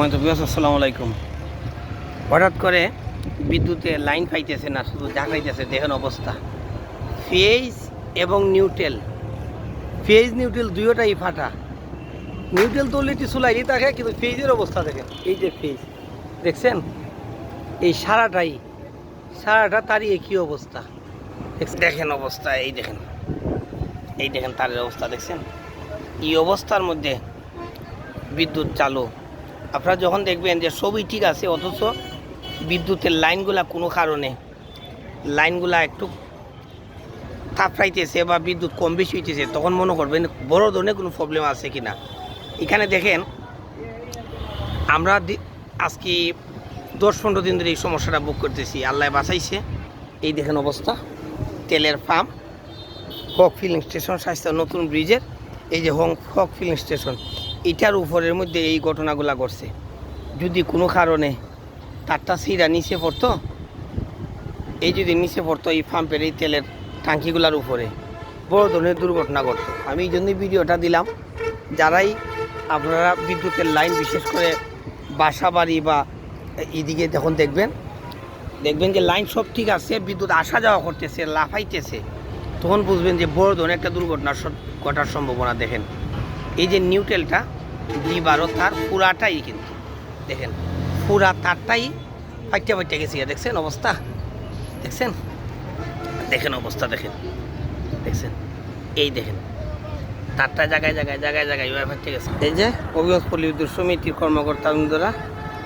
সম্মানিত বিবাস আলাইকুম। হঠাৎ করে বিদ্যুতে লাইন পাইতেছে না, শুধু জাগাইতেছে দেখেন অবস্থা। ফেজ এবং নিউটেল ফেজ নিউটেল দুইটাই ফাটা। নিউটেল তো অলরেডি চুলাইলি থাকে, কিন্তু ফেজের অবস্থা দেখেন, এই যে ফেজ। দেখছেন? এই সারাটাই, সারাটা তারই একই অবস্থা। দেখেন অবস্থা, এই দেখেন। এই দেখেন তারের অবস্থা, দেখছেন? এই অবস্থার মধ্যে বিদ্যুৎ চালু। আপনারা যখন দেখবেন যে সবই ঠিক আছে, অথচ বিদ্যুতের লাইনগুলা কোনো কারণে, লাইনগুলা একটু থাপড়াইতেছে বা বিদ্যুৎ কম বেশি হইতেছে, তখন মনে করবেন বড় ধরনের কোনো প্রবলেম আছে কি না এখানে দেখেন, আমরা আজকে দশ পনেরো দিন ধরে এই সমস্যাটা বুক করতেছি। আল্লাহ বাঁচাইছে। এই দেখেন অবস্থা। তেলের পাম্প, হক ফিলিং স্টেশন, স্বাস্থ্য নতুন ব্রিজের, এই যে হক ফিলিং স্টেশন। এটার উপরের মধ্যে এই ঘটনাগুলা ঘটছে। যদি কোনো কারণে তারটা সিরা নিচে পড়তো, এই যদি নিচে পড়তো এই পাম্পের এই তেলের টাঙ্কিগুলার উপরে, বড় ধরনের দুর্ঘটনা ঘটতো। আমি এই জন্যই ভিডিওটা দিলাম, যারাই আপনারা বিদ্যুতের লাইন বিশেষ করে বাসা বাড়ি বা এদিকে যখন দেখবেন দেখবেন যে লাইন সব ঠিক আছে, বিদ্যুৎ আসা যাওয়া করতেছে, লাফাইতেছে, তখন বুঝবেন যে বড় ধরনের একটা দুর্ঘটনা ঘটার সম্ভাবনা দেখেন। এই যে নিউটেলটা ডি বারো তার পুরাটাই কিন্তু, দেখেন পুরা তারটাই ফাইটে ফাইটে গেছে দেখছেন অবস্থা? দেখছেন? দেখেন অবস্থা, দেখেন, দেখছেন, এই দেখেন, তারটা জায়গায় জায়গায় জায়গায় জায়গায় এভাবে ফাইটে গেছে। এই যে অভিযোগ পল্লী বিদ্যুৎ সমিতির কর্মকর্তা বৃন্দরা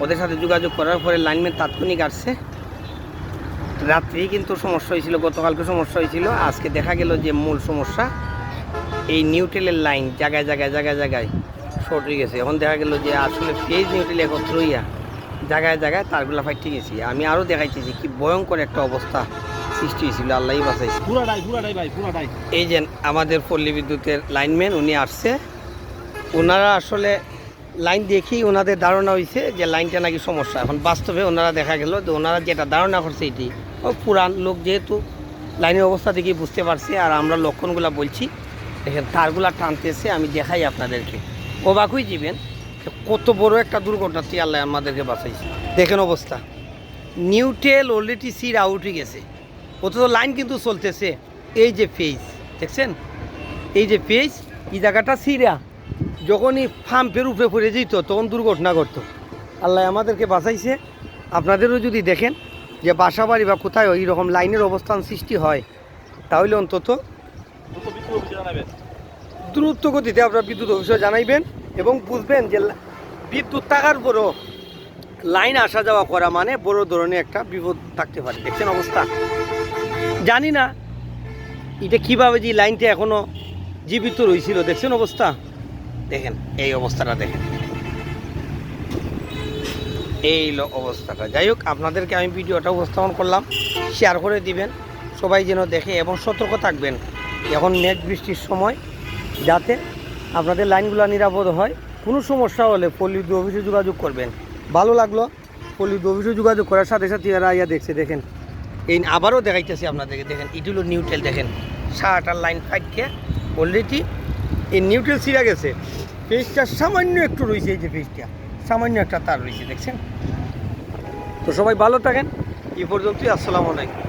ওদের সাথে যোগাযোগ করার পরে লাইনম্যান তাৎক্ষণিক আসছে। রাত্রি কিন্তু সমস্যা হয়েছিল, গতকালকে সমস্যা হয়েছিল, আজকে দেখা গেল যে মূল সমস্যা এই নিউটেলের লাইন জায়গায় জায়গায় জায়গায় জায়গায় শর্ট হয়ে গেছে। এখন দেখা গেল যে আসলে ফেজ নিউটেল একত্র হইয়া জায়গায় জায়গায় তারগুলা ফাইটে গেছি আমি আরও দেখাইতেছি কি ভয়ঙ্কর একটা অবস্থা সৃষ্টি হয়েছিল। আল্লাহই বাঁচাইছে। এই যে আমাদের পল্লী বিদ্যুতের লাইনম্যান উনি আসছে। ওনারা আসলে লাইন দেখি ওনাদের ধারণা হয়েছে যে লাইনটা নাকি সমস্যা। এখন বাস্তবে ওনারা দেখা গেল যে ওনারা যেটা ধারণা করছে এটি ও পুরান লোক যেহেতু লাইনের অবস্থা দেখেই বুঝতে পারছে। আর আমরা লক্ষণগুলো বলছি। দেখেন, তারগুলা টানতেছে, আমি দেখাই আপনাদেরকে। অবাক যাবেন যে কত বড় একটা দুর্ঘটনা থেকে আল্লাহ আমাদেরকে বাঁচাইছে। দেখেন অবস্থা। নিউটেল অলরেডি সির আউট গেছে। অথচ লাইন কিন্তু চলতেছে। এই যে ফেজ দেখছেন? এই যে ফেজ এই জায়গাটা সিরা। যখনই পাম্পের উপরে পড়ে যেত, তখন দুর্ঘটনা ঘটতো। আল্লাহ আমাদেরকে বাঁচাইছে। আপনাদেরও যদি দেখেন যে বাসা বাড়ি বা কোথায় এই রকম লাইনের অবস্থান সৃষ্টি হয়, তাহলে অন্তত দ্রুত গতিতে আপনারা বিদ্যুৎ অফিসে জানাইবেন এবং বুঝবেন যে বিদ্যুৎ থাকার পরও লাইন আসা যাওয়া করা মানে বড় ধরনের একটা বিপদ থাকতে পারে। দেখছেন অবস্থা? জানি না এটা কীভাবে যে লাইনটা এখনও জীবিত রয়েছিল দেখছেন অবস্থা? দেখেন, এই অবস্থাটা দেখেন। এই অবস্থাটা। যাই হোক, আপনাদেরকে আমি ভিডিওটা উপস্থাপন করলাম। শেয়ার করে দিবেন। সবাই যেন দেখে এবং সতর্ক থাকবেন। এখন মেঘ বৃষ্টির সময়, যাতে আপনাদের লাইনগুলো নিরাপদ হয়। কোনো সমস্যা হলে পল্লী অফিসে যোগাযোগ করবেন। ভালো লাগল পল্লী অফিসে যোগাযোগ করার সাথে সাথে এরা ইয়া দেখছে, দেখেন। এই আবারও দেখাইতেছি আপনাদেরকে, দেখেন ইটুলো নিউট্রেল দেখেন। সারাটার লাইন ফাইটকে অলরেডি এই নিউট্রেল ছিঁড়া গেছে। পেজটা সামান্য একটু রয়েছে, এই যে পেজটা, সামান্য একটা তার রয়েছে, দেখছেন? তো সবাই ভালো থাকেন, এই পর্যন্তই, আসসালামু আলাইকুম।